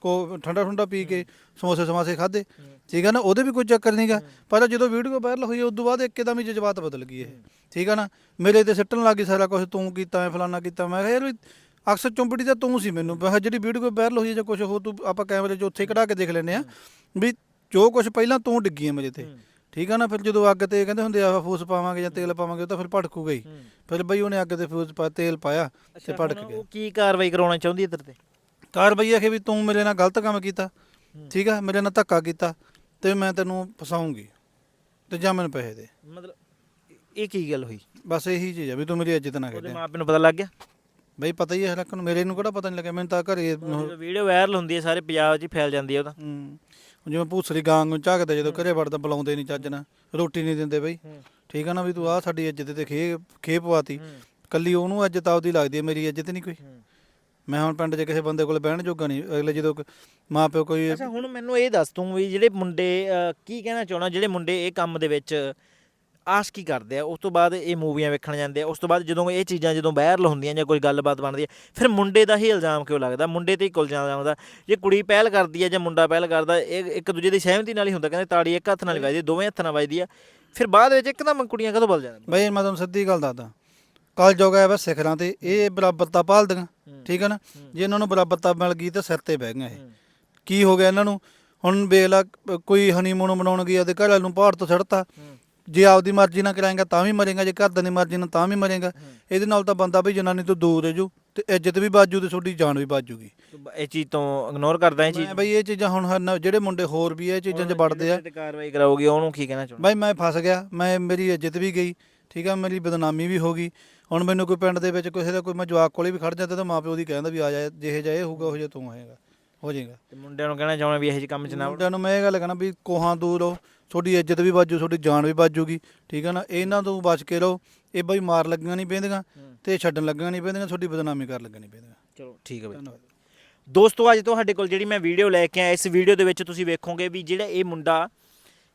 ਕੋ ਠੰਡਾ ਠੰਡਾ ਪੀ ਕੇ ਸਮੋਸੇ ਸਮਾਸੇ ਖਾਦੇ ਠੀਕ ਹੈ ਨਾ? ਉਹਦੇ ਵੀ ਕੋਈ ਚੱਕਰ ਨਹੀਂਗਾ ਪਰ ਜਦੋਂ ਵੀਡੀਓ ਵਾਇਰਲ ਹੋਈ ਉਦੋਂ ਬਾਅਦ ਇੱਕਦਮ ਹੀ ਜਜ਼ਬਾਤ ਬਦਲ ਗਈ ਇਹ। ਠੀਕ ਹੈ ਨਾ? ਮੇਰੇ ਤੇ ਸਿੱਟਣ ਲੱਗੀ ਸਾਰਾ ਕੁਝ ਤੂੰ ਕੀਤਾ ਐ ਫਲਾਨਾ ਕੀਤਾ। ਮੈਂ ਕਿਹਾ ਯਾਰ ਵੀ ਅਕਸਰ ਚੁੰਬੜੀ ਤਾਂ ਤੂੰ ਸੀ ਮੈਨੂੰ। ਮੈਂ ਜਿਹੜੀ ਵੀਡੀਓ ਵਾਇਰਲ ਹੋਈ ਹੈ ਜਾਂ ਕੁਝ ਹੋ ਤੂੰ ਆਪਾਂ ਕੈਮਰੇ 'ਚ ਉੱਥੇ ਕਢਾ ਕੇ ਦੇਖ ਲੈਨੇ ਆ। ਵੀ ਜੋ ਕੁਝ ਪਹਿਲਾਂ ਤੂੰ ਡਿੱਗੀ ਹੈ ਮੇਰੇ ਤੇ। ਠੀਕ ਆ ਨਾ? ਫਿਰ ਜਦੋਂ ਅੱਗ ਤੇ ਕਹਿੰਦੇ ਹੁੰਦੇ ਆ ਫੂਸ ਪਾਵਾਂਗੇ ਜਾਂ ਤੇਲ ਪਾਵਾਂਗੇ ਉਹ ਤਾਂ ਫਿਰ ਭੜਕੂ ਗਈ। ਫਿਰ ਬਈ ਉਹਨੇ ਅੱਗ ਤੇ ਫੂਸ ਪਾ ਤੇਲ ਪਾਇਆ ਤੇ ਭੜਕ ਗਿਆ। ਉਹ ਕੀ ਕਾਰਵਾਈ ਕਰਾਉਣਾ ਚਾਹੁੰਦੀ ਹੈ ਤੇਰੇ ਤੇ? ਕਾਰ ਬਈ ਆਖੇ ਵੀ ਤੂੰ ਮੇਰੇ ਨਾਲ ਗਲਤ ਕੰਮ ਕੀਤਾ। ਠੀਕ ਆ ਮੇਰੇ ਨਾਲ ਧੱਕਾ ਕੀਤਾ ਤੇ ਮੈਂ ਤੈਨੂੰ ਫਸਾਉਂਗੀ ਤੇ ਜਾਂ ਮੈਨੂੰ ਪੈਸੇ ਦੇ। ਮਤਲਬ ਇਹ ਕੀ ਗੱਲ ਹੋਈ? ਬਸ ਇਹੀ ਚੀਜ਼ ਆ ਵੀ ਤੂੰ ਮੇਰੀ ਇੱਜ਼ਤ ਨਾ ਉਹਦੇ ਮਾਪੇ ਨੂੰ ਪਤਾ ਲੱਗ ਗਿਆ? ਬਈ ਪਤਾ ਹੀ ਹੈ ਹਰਕਤ ਨੂੰ ਮੇਰੇ ਨੂੰ ਕਿਹੜਾ ਪਤਾ ਨਹੀਂ ਲੱਗਿਆ ਮੈਨੂੰ ਤਾਂ ਘਰੇ ਵੀਡੀਓ ਵਾਇਰਲ ਹੁੰਦੀ ਹੈ ਸਾਰੇ ਪੰਜਾਬ 'ਚ ਹੀ ਫੈਲ ਜਾਂਦੀ ਹੈ ਉਹ ਤਾਂ। ਹੂੰ ਜਿਵੇਂ ਭੂਸਰੀ ਗਾਂ ਨੂੰ ਝਾਕਦੇ ਜਦੋਂ ਘਰੇ ਵੜਦਾ ਬੁਲਾਉਂਦੇ ਨਹੀਂ ਚੱਜ ਨਾਲ ਰੋਟੀ ਨਹੀਂ ਦਿੰਦੇ ਬਈ। ਠੀਕ ਆ ਨਾ ਵੀ ਤੂੰ ਆ ਸਾਡੀ ਇੱਜ਼ਤ ਤੇ ਖੇ ਖੇ ਪਵਾਤੀ। ਕੱਲੀ ਉਹਨੂੰ ਇੱਜ਼ਤ ਆਪਦੀ ਲੱਗਦੀ ਹੈ ਮੇਰੀ ਇੱਜ਼ਤ ਨਹੀਂ ਕੋਈ। ਮੈਂ ਹੁਣ ਪਿੰਡ 'ਚ ਕਿਸੇ ਬੰਦੇ ਕੋਲ ਬਹਿਣ ਜੋਗਾ ਨਹੀਂ ਅਗਲੇ ਜਦੋਂ ਕ- ਮਾਂ ਪਿਓ ਕੋਈ ਅੱਛਾ ਹੁਣ ਮੈਨੂੰ ਇਹ ਦੱਸ ਤੂੰ ਵੀ ਜਿਹੜੇ ਮੁੰਡੇ ਅਹ, ਕੀ ਕਹਿਣਾ ਚਾਹਣਾ ਜਿਹੜੇ ਮੁੰਡੇ ਇਹ ਕੰਮ ਦੇ ਵਿੱਚ ਆਸ ਕੀ ਕਰਦੇ ਆ? ਉਸ ਤੋਂ ਬਾਅਦ ਇਹ ਮੂਵੀਆਂ ਵੇਖਣ ਜਾਂਦੇ ਆ ਉਸ ਤੋਂ ਬਾਅਦ ਜਦੋਂ ਇਹ ਚੀਜ਼ਾਂ ਜਦੋਂ ਵਾਇਰਲ ਹੁੰਦੀਆਂ ਜਾਂ ਕੋਈ ਗੱਲਬਾਤ ਬਣਦੀ ਹੈ ਫਿਰ ਮੁੰਡੇ ਦਾ ਹੀ ਇਲਜ਼ਾਮ ਕਿਉਂ ਲੱਗਦਾ? ਮੁੰਡੇ ਤੇ ਹੀ ਕੁਲ ਆਉਂਦਾ ਜੇ ਕੁੜੀ ਪਹਿਲ ਕਰਦੀ ਹੈ ਜਾਂ ਮੁੰਡਾ ਪਹਿਲ ਕਰਦਾ ਇਹ ਇੱਕ ਦੂਜੇ ਦੀ ਸਹਿਮਤੀ ਨਾਲ ਹੀ ਹੁੰਦਾ ਕਹਿੰਦੇ ਤਾੜੀ ਇੱਕ ਹੱਥ ਨਾਲ ਹੀ। ਵੱਜਦੀ ਦੋਵੇਂ ਹੱਥਾਂ ਨਾਲ ਵੱਜਦੀ ਆ ਫਿਰ ਬਾਅਦ ਵਿੱਚ ਇੱਕਦਮ ਕੁੜੀਆਂ ਕਦੋਂ ਬਲ ਜਾਂਦੀਆਂ? ਬਈ ਮੈਂ ਤੁਹਾਨੂੰ ਸਿੱਧੀ ਗੱਲ ਦੱਸਦਾ। ਕੱਲ ਜੋਗਾ ਹੈ ਬਸ ਸਿਖਰਾਂ ਤੇ ਇਹ ਬਰਾਬਰਤਾ ਭਾਲਦੀਆਂ। ਠੀਕ ਹੈ ਨਾ? ਜੇ ਇਹਨਾਂ ਨੂੰ ਬਰਾਬਰਤਾ ਮਿਲ ਗਈ ਤਾਂ ਸਿਰ ਤੇ ਬਹਿ ਇਹ। ਕੀ ਹੋ ਗਿਆ ਇਹਨਾਂ ਨੂੰ? ਹੁਣ ਵੇਖ ਲਾ ਅ, ਕੋਈ ਹਨੀਮੂਨ ਮਨਾਉਣ ਗਿਆ ਤੇ ਘਰ ਵਾਲੇ ਨੂੰ ਪਹਾੜ ਤੋਂ ਛੱਡਤਾ ਜੇ ਆਪਦੀ ਮਰਜ਼ੀ ਨਾਲ ਕਰਾਏਗਾ ਤਾਂ ਵੀ ਮਰੇਗਾ ਜੇ ਘਰਦਿਆਂ ਦੀ ਮਰਜ਼ੀ ਨਾਲ ਤਾਂ ਵੀ ਮਰੇਗਾ। ਇਹਦੇ ਨਾਲ ਤਾਂ ਬੰਦਾ ਬਈ ਜਨਾਨੀ ਤੋਂ ਦੂਰ ਰਹਿ ਜੂ ਤੇ ਇੱਜ਼ਤ ਵੀ ਬਾਜੂ ਤੇ ਤੁਹਾਡੀ ਜਾਨ ਵੀ ਬਾਜੂਗੀ ਇਹ ਚੀਜ਼ ਤੋਂ ਇਗਨੋਰ ਕਰਦਾ ਇਹ ਚੀਜ਼ ਮੈਂ ਬਈ ਇਹ ਚੀਜ਼ਾਂ ਹੁਣ ਜਿਹੜੇ ਮੁੰਡੇ ਹੋਰ ਵੀ ਇਹ ਚੀਜ਼ਾਂ 'ਚ ਵੜਦੇ ਆ। ਕਾਰਵਾਈ ਕਰਾਓਗੇ ਉਹਨੂੰ ਕੀ ਕਹਿਣਾ ਚਾਹੁੰਦਾ? ਬਾਈ ਮੈਂ ਫਸ ਗਿਆ ਮੈਂ ਮੇਰੀ ਇੱਜ਼ਤ ਵੀ ਗਈ। ਠੀਕ ਆ ਮੇਰੀ ਬਦਨਾਮੀ ਵੀ ਹੋ ਗਈ। ਹੁਣ ਮੈਨੂੰ ਕੋਈ ਪਿੰਡ ਦੇ ਵਿੱਚ ਕਿਸੇ ਦਾ ਕੋਈ ਮੈਂ ਜਵਾਕ ਕੋਲੇ ਵੀ ਖੜ ਜਾਂਦਾ ਤਾਂ ਮਾਪਿਓ ਦੀ ਕਹਿੰਦਾ ਵੀ ਆ ਜਾ ਜਿਹੇ ਜਾ ਇਹ ਹੋਊਗਾ ਉਹ ਜਿਹਾ ਤੂੰ ਆਏਗਾ ਹੋ ਜਾਏਗਾ। ਤੇ ਮੁੰਡਿਆਂ ਨੂੰ ਕਹਿਣਾ ਚਾਹੁੰਦਾ ਵੀ ਇਹੋ ਜਿਹੇ ਕੰਮ 'ਚ ਨਾ ਵੜੋ। ਮੁੰਡਿਆਂ ਨੂੰ ਮੈਂ ਇਹ ਗੱਲ ਕਹਿਣਾ ਵੀ ਕੋਹਾਂ ਦੂਰ ਰਹੋ ਤੁਹਾਡੀ ਇੱਜ਼ਤ ਵੀ ਬਾਜੂ ਤੁਹਾਡੀ ਜਾਨ ਵੀ ਬਾਜੂਗੀ ਠੀਕ ਆ ਨਾ? ਇਹਨਾਂ ਤੋਂ ਬਚ ਕੇ ਰਹੋ ਇਹ ਬਈ ਮਾਰ ਲੱਗੀਆਂ ਨਹੀਂ ਪੈਂਦੀਆਂ ਤੇ ਛੱਡਣ ਲੱਗੀਆਂ ਨਹੀਂ ਪੈਂਦੀਆਂ ਤੁਹਾਡੀ ਬਦਨਾਮੀ ਕਰ ਲੱਗੀਆਂ ਨਹੀਂ ਪੈਂਦੀਆਂ। ਚਲੋ ਠੀਕ ਹੈ ਬਈ। ਧੰਨਵਾਦ। ਦੋਸਤੋ ਅੱਜ ਤੁਹਾਡੇ ਕੋਲ ਜਿਹੜੀ ਮੈਂ ਵੀਡੀਓ ਲੈ ਕੇ ਆਇਆ ਇਸ ਵੀਡੀਓ ਦੇ ਵਿੱਚ ਤੁਸੀਂ ਵੇਖੋਗੇ ਵੀ ਜਿਹੜਾ ਇਹ ਮੁੰਡਾ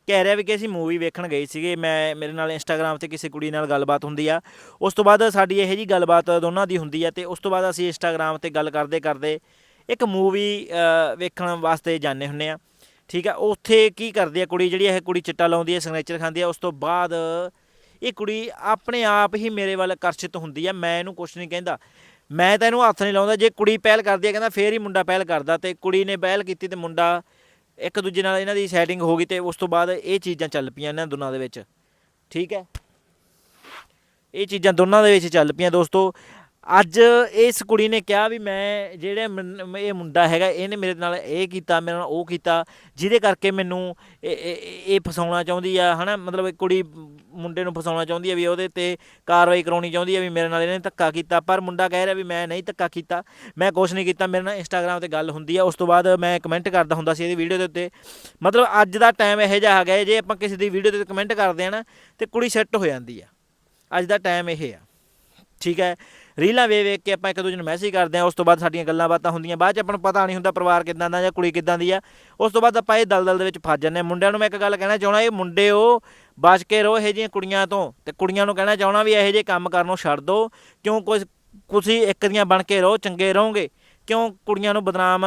ਕਹਿ ਰਿਹਾ ਵੀ ਕਿ ਅਸੀਂ ਮੂਵੀ ਵੇਖਣ ਗਏ ਸੀਗੇ, ਮੈਂ, ਮੇਰੇ ਨਾਲ ਇੰਸਟਾਗ੍ਰam ਤੇ ਕਿਸੇ ਕੁੜੀ ਨਾਲ ਗੱਲਬਾਤ ਹੁੰਦੀ ਆ। ਉਸ ਤੋਂ ਬਾਅਦ ਸਾਡੀ ਇਹੋ ਜੀ ਗੱਲਬਾਤ ਦੋਨਾਂ ਦੀ ਹੁੰਦੀ ਆ ਤੇ ਉਸ ਤੋਂ ਬਾਅਦ ਅਸੀਂ ਇੰਸਟਾਗ੍ਰam ਤੇ ਗੱਲ ਕਰਦੇ ਕਰਦੇ ਇੱਕ ਮੂਵੀ ਵੇਖਣ ਵਾਸਤੇ ਜਾਂਦੇ ਹੁੰਨੇ ਆ। ਠੀਕ ਆ, ਉੱਥੇ ਕੀ ਕਰਦੀ ਆ ਕੁੜੀ ਜਿਹੜੀ ਇਹ ਕੁੜੀ ਚਿੱਟਾ ਲਾਉਂਦੀ ਹੈ ਸਿਗਨੇਚਰ ਖਾਂਦੀ ਆ, ਉਸ ਤੋਂ ਬਾਅਦ ਇਹ ਕੁੜੀ ਆਪਣੇ ਆਪ ਹੀ ਮੇਰੇ ਵੱਲ ਆਕਰਸ਼ਿਤ ਹੁੰਦੀ ਆ, ਮੈਂ ਇਹਨੂੰ ਕੁਝ ਨਹੀਂ ਕਹਿੰਦਾ। ਮੈਂ ਤਾਂ ਇਹਨੂੰ ਹੱਥ ਨਹੀਂ ਲਾਉਂਦਾ, ਜੇ ਕੁੜੀ ਪਹਿਲ ਕਰਦੀ ਹੈ ਕਹਿੰਦਾ ਫੇਰ ਹੀ ਮੁੰਡਾ ਪਹਿਲ ਕਰਦਾ ਤੇ ਕੁੜੀ ਨੇ ਪਹਿਲ ਕੀਤੀ ਤੇ ਮੁੰਡਾ ਇੱਕ ਦੂਜੇ ਨਾਲ ਇਹਨਾਂ ਦੀ ਸੈਟਿੰਗ ਹੋ ਗਈ ਤੇ ਉਸ ਤੋਂ ਬਾਅਦ ਇਹ ਚੀਜ਼ਾਂ ਚੱਲ ਪਈਆਂ ਇਹਨਾਂ ਦੋਨਾਂ ਦੇ ਵਿੱਚ। ਠੀਕ ਹੈ? ਇਹ ਚੀਜ਼ਾਂ ਦੋਨਾਂ ਦੇ ਵਿੱਚ ਚੱਲ ਪਈਆਂ ਦੋਸਤੋ। ਅੱਜ ਇਸ ਕੁੜੀ ਨੇ ਕਿਹਾ ਵੀ ਮੈਂ ਜਿਹੜੇ ਇਹ ਮੁੰਡਾ ਹੈਗਾ, ਇਹਨੇ ਮੇਰੇ ਨਾਲ ਇਹ ਕੀਤਾ, ਮੇਰੇ ਨਾਲ ਉਹ ਕੀਤਾ, ਜਿਹਦੇ ਕਰਕੇ ਮੈਨੂੰ ਇਹ- ਫਸਾਉਣਾ ਚਾਹੁੰਦੀ ਆ, ਹਨਾ? ਮਤਲਬ ਕੁੜੀ ਮੁੰਡੇ ਨੂੰ ਫਸਾਉਣਾ ਚਾਹੁੰਦੀ ਆ ਵੀ ਉਹਦੇ ਤੇ ਕਾਰਵਾਈ ਕਰਾਉਣੀ ਚਾਹੁੰਦੀ ਆ ਵੀ ਮੇਰੇ ਨਾਲ ਇਹਨੇ ਧੱਕਾ ਕੀਤਾ। ਪਰ ਮੁੰਡਾ ਕਹਿ ਰਿਹਾ ਵੀ ਮੈਂ ਨਹੀਂ ਧੱਕਾ ਕੀਤਾ, ਮੈਂ ਕੁਛ ਨਹੀਂ ਕੀਤਾ, ਮੇਰੇ ਨਾਲ ਇੰਸਟਾਗ੍ਰam ਤੇ ਗੱਲ ਹੁੰਦੀ ਆ। ਉਸ ਤੋਂ ਬਾਅਦ ਮੈਂ ਕਮੈਂਟ ਕਰਦਾ ਹੁੰਦਾ ਸੀ ਇਹਦੀ ਵੀਡੀਓ ਦੇ ਉੱਤੇ। ਮਤਲਬ ਅੱਜ ਦਾ ਟਾਈਮ ਇਹੋ ਜਿਹਾ ਹੈਗਾ, ਜੇ ਆਪਾਂ ਕਿਸੇ ਦੀ ਵੀਡੀਓ ਤੇ ਕਮੈਂਟ ਕਰਦੇ ਆ ਨਾ, ਤੇ ਕੁੜੀ ਸੈੱਟ ਹੋ ਜਾਂਦੀ ਆ। ਅੱਜ ਦਾ ਟਾਈਮ ਇਹ ਆ। ਠੀਕ ਹੈ? ਰੀਲਾਂ ਵੇ ਵੇਖ ਕੇ ਆਪਾਂ ਇੱਕ ਦੂਜੇ ਨੂੰ ਮੈਸੇਜ ਕਰਦੇ ਆ ਉਸ ਤੋਂ ਬਾਅਦ ਸਾਡੀਆਂ ਗੱਲਾਂ ਬਾਤਾਂ ਹੁੰਦੀਆਂ, ਬਾਅਦ ਚ ਆਪਾਂ ਨੂੰ ਪਤਾ ਨਹੀਂ ਹੁੰਦਾ ਪਰਿਵਾਰ ਕਿਦਾਂ ਦਾ ਜਾਂ ਕੁੜੀ ਕਿਦਾਂ ਦੀ ਆ। ਉਸ ਤੋਂ ਬਾਅਦ ਆਪਾਂ ਇਹ ਦਲਦਲ ਦੇ ਵਿੱਚ ਫਸ ਜਾਂਦੇ ਹਾਂ। ਮੁੰਡਿਆਂ ਨੂੰ ਮੈਂ ਇੱਕ ਗੱਲ ਕਹਿਣਾ ਚਾਹਣਾ ਇਹ ਮੁੰਡੇ ਉਹ ਬਚ ਕੇ ਰਹੋ ਇਹੋ ਜਿਹੀਆਂ ਕੁੜੀਆਂ ਤੋਂ। ਤੇ ਕੁੜੀਆਂ ਨੂੰ ਕਹਿਣਾ ਚਾਹਣਾ ਵੀ ਇਹੋ ਜਿਹੇ ਕੰਮ ਕਰਨੋਂ ਛੱਡ ਦਿਓ ਕਿਉਂ ਕੁਝ ਤੁਸੀਂ ਇੱਕ ਦੀਆਂ ਬਣ ਕੇ ਰਹੋ, ਚੰਗੇ ਰਹੋਗੇ। ਕਿਉਂ ਕੁੜੀਆਂ ਨੂੰ ਬਦਨਾਮ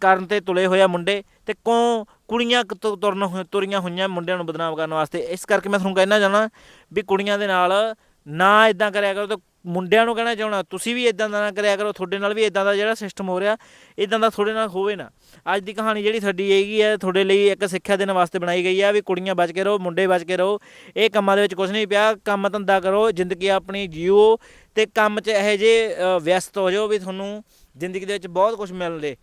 ਕਰਨ ਤੇ ਤੁਲੇ ਹੋਇਆ ਮੁੰਡੇ? ਤੇ ਕਿਉਂ ਕੁੜੀਆਂ ਕ- ਤੁਰਨ ਤੁਰੀਆਂ ਹੋਈਆਂ ਮੁੰਡਿਆਂ ਨੂੰ ਬਦਨਾਮ ਕਰਨ ਵਾਸਤੇ? ਇਸ ਕਰਕੇ ਮੈਂ ਤੁਹਾਨੂੰ ਕਹਿਣਾ ਚਾਹਣਾ ਵੀ ਕੁੜੀਆਂ ਦੇ ਨਾਲ ਨਾ ਇਦਾਂ ਕਰਿਆ ਕਰੋ ਤੇ ਮੁੰਡਿਆਂ ਨੂੰ ਕਹਿਣਾ ਚਾਹਣਾ, ਤੁਸੀਂ ਵੀ ਇਦਾਂ ਦਾ ਨਾ ਕਰਿਆ ਕਰੋ, ਤੁਹਾਡੇ ਨਾਲ ਵੀ ਇਦਾਂ ਦਾ ਜਿਹੜਾ ਸਿਸਟਮ ਹੋ ਰਿਹਾ ਇਦਾਂ ਦਾ ਤੁਹਾਡੇ ਨਾਲ ਹੋਵੇ ਨਾ। ਅੱਜ ਦੀ ਕਹਾਣੀ ਜਿਹੜੀ ਸਾਡੀ ਹੈਗੀ ਹੈ ਤੁਹਾਡੇ ਲਈ ਇੱਕ ਸਿੱਖਿਆ ਦੇਣ ਵਾਸਤੇ ਬਣਾਈ ਗਈ ਹੈ ਵੀ ਕੁੜੀਆਂ ਬਚ ਕੇ ਰਹੋ, ਮੁੰਡੇ ਬਚ ਕੇ ਰਹੋ, ਇਹ ਕੰਮਾਂ ਦੇ ਵਿੱਚ ਕੁਝ ਨਹੀਂ ਪਿਆ, ਕੰਮ ਧੰਦਾ ਕਰੋ, ਜ਼ਿੰਦਗੀ ਆਪਣੀ ਜੀਓ ਤੇ ਕੰਮ 'ਚ ਇਹੋ ਜੇ ਵਿਅਸਤ ਹੋ ਜਾਓ ਵੀ ਤੁਹਾਨੂੰ ਜ਼ਿੰਦਗੀ ਦੇ ਵਿੱਚ ਬਹੁਤ ਕੁਝ ਮਿਲ ਲੇ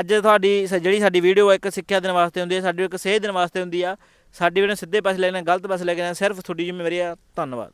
ਅੱਜ ਤੁਹਾਡੀ ਸ- ਜਿਹੜੀ ਸਾਡੀ ਵੀਡੀਓ ਇੱਕ ਸਿੱਖਿਆ ਦੇਣ ਵਾਸਤੇ ਹੁੰਦੀ ਹੈ ਸਾਡੀ ਇੱਕ ਸੇਧ ਦੇਣ ਵਾਸਤੇ ਹੁੰਦੀ ਆ, ਸਾਡੀ ਵੀਡੀਓ ਸਿੱਧੇ ਪਾਸੇ ਲੈ ਕੇ ਗਲਤ ਪਾਸੇ ਲੈ ਕੇ ਸਿਰਫ ਤੁਹਾਡੀ ਜ਼ਿੰਮੇਵਾਰੀ ਆ, ਧੰਨਵਾਦ।